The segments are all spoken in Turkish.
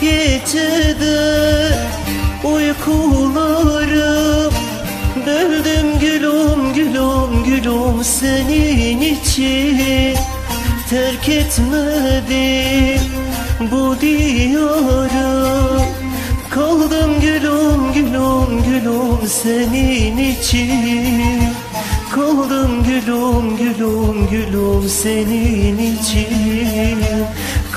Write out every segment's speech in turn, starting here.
gecede uykularım. Böldüm gülüm gülüm gülüm senin için. Terk etmedim bu diyarı. Kaldım gülüm gülüm gülüm senin için. Kaldım gülüm gülüm gülüm senin için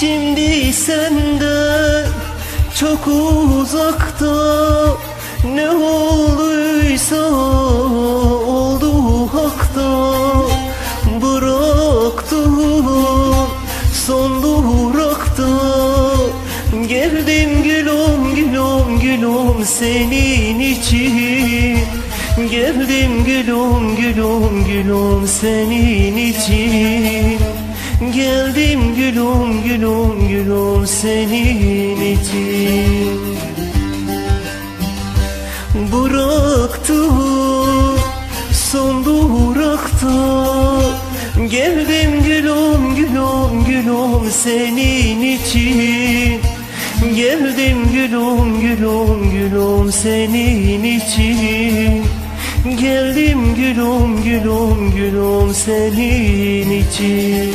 Şimdi senden çok uzakta Ne olduysa oldu hakta. Bıraktım son durakta. Geldim gülüm gülüm gülüm senin için. Geldim gülüm gülüm gülüm senin için Geldim gülüm gülüm gülüm senin için. Bıraktım son durakta Geldim gülüm gülüm gülüm senin için. Geldim gülüm gülüm gülüm senin için Geldim gülüm gülüm gülüm senin için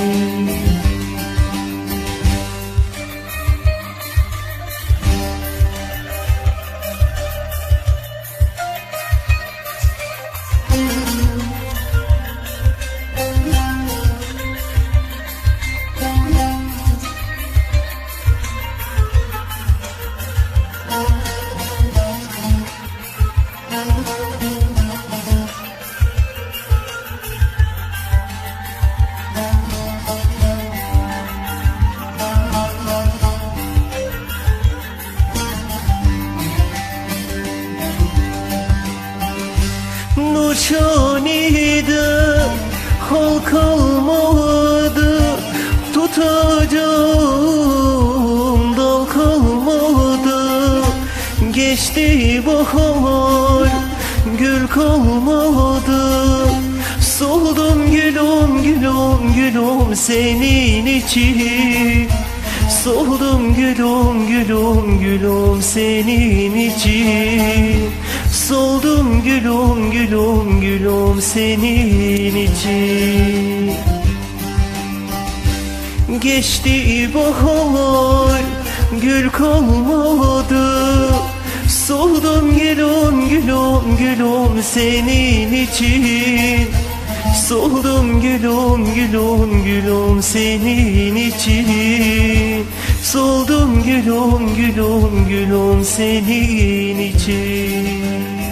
Nurşanide hal kalmadı Tutacağım dal kalmadı. Geçti bahar gül kalmadı. Soldum gülüm gülüm gülüm senin için. Soldum gülüm gülüm gülüm senin için. Soldum gülüm gülüm gülüm senin için. Geçti bahar gül kalmadı. Soldum gülüm gülüm gülüm senin için. Soldum gülüm gülüm gülüm senin için. Soldum gülüm gülüm gülüm senin için